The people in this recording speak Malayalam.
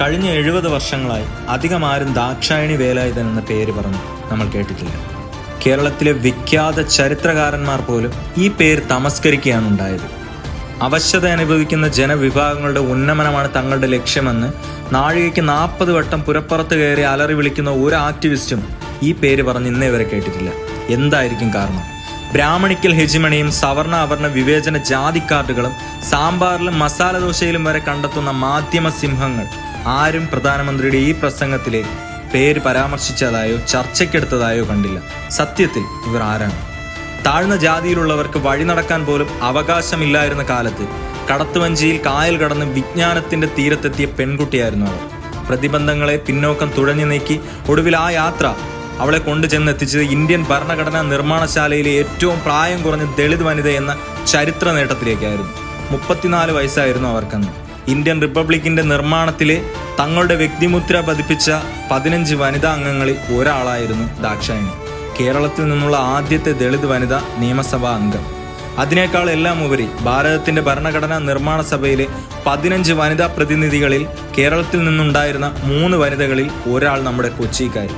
കഴിഞ്ഞ എഴുപത് വർഷങ്ങളായി അധികം ആരും ദാക്ഷായണി വേലായുധൻ എന്ന പേര് പറഞ്ഞു നമ്മൾ കേട്ടിട്ടില്ല. കേരളത്തിലെ വിഖ്യാത ചരിത്രകാരന്മാർ പോലും ഈ പേര് തമസ്കരിക്കുകയാണ് ഉണ്ടായത്. അവശത അനുഭവിക്കുന്ന ജനവിഭാഗങ്ങളുടെ ഉന്നമനമാണ് തങ്ങളുടെ ലക്ഷ്യമെന്ന് നാഴികയ്ക്ക് നാൽപ്പത് വട്ടം പുരപ്പുറത്ത് കയറി അലറി വിളിക്കുന്ന ഒരു ആക്ടിവിസ്റ്റും ഈ പേര് പറഞ്ഞ് ഇന്നേ വരെ കേട്ടിട്ടില്ല. എന്തായിരിക്കും കാരണം? ബ്രാഹ്മണിക്കൽ ഹെജിമണിയും സവർണ അവർണ വിവേചന ജാതിക്കാർഡുകളും സാമ്പാറിലും മസാല ദോശയിലും വരെ കണ്ടെത്തുന്ന മാധ്യമ സിംഹങ്ങൾ ആരും പ്രധാനമന്ത്രിയുടെ ഈ പ്രസംഗത്തിലെ പേര് പരാമർശിച്ചതായോ ചർച്ചയ്ക്കെടുത്തതായോ കണ്ടില്ല. സത്യത്തിൽ ഇവർ ആരാണ്? താഴ്ന്ന ജാതിയിലുള്ളവർക്ക് വഴി നടക്കാൻ പോലും അവകാശമില്ലായിരുന്ന കാലത്ത് കടത്തുവഞ്ചിയിൽ കായൽ കടന്ന് വിജ്ഞാനത്തിന്റെ തീരത്തെത്തിയ പെൺകുട്ടിയായിരുന്നു അവർ. പ്രതിബന്ധങ്ങളെ പിന്നോക്കം തുഴഞ്ഞു നീക്കി ഒടുവിൽ ആ യാത്ര അവളെ കൊണ്ടു ചെന്നെത്തിച്ചത് ഇന്ത്യൻ ഭരണഘടനാ നിർമ്മാണശാലയിലെ ഏറ്റവും പ്രായം കുറഞ്ഞ ദളിത് വനിത എന്ന ചരിത്ര നേട്ടത്തിലേക്കായിരുന്നു. മുപ്പത്തിനാല് വയസ്സായിരുന്നു അവർക്കന്ന്. ഇന്ത്യൻ റിപ്പബ്ലിക്കിന്റെ നിർമ്മാണത്തിൽ തങ്ങളുടെ വ്യക്തിമുദ്ര പതിപ്പിച്ച പതിനഞ്ച് വനിതാ അംഗങ്ങളിൽ ഒരാളായിരുന്നു ദാക്ഷായണി. കേരളത്തിൽ നിന്നുള്ള ആദ്യത്തെ ദളിത് വനിത നിയമസഭാ അംഗം. അതിനേക്കാൾ എല്ലാം ഉപരി ഭാരതത്തിന്റെ ഭരണഘടനാ നിർമ്മാണ സഭയിലെ പതിനഞ്ച് വനിതാ പ്രതിനിധികളിൽ കേരളത്തിൽ നിന്നുണ്ടായിരുന്ന മൂന്ന് വനിതകളിൽ ഒരാൾ നമ്മുടെ കൊച്ചിക്കാരി.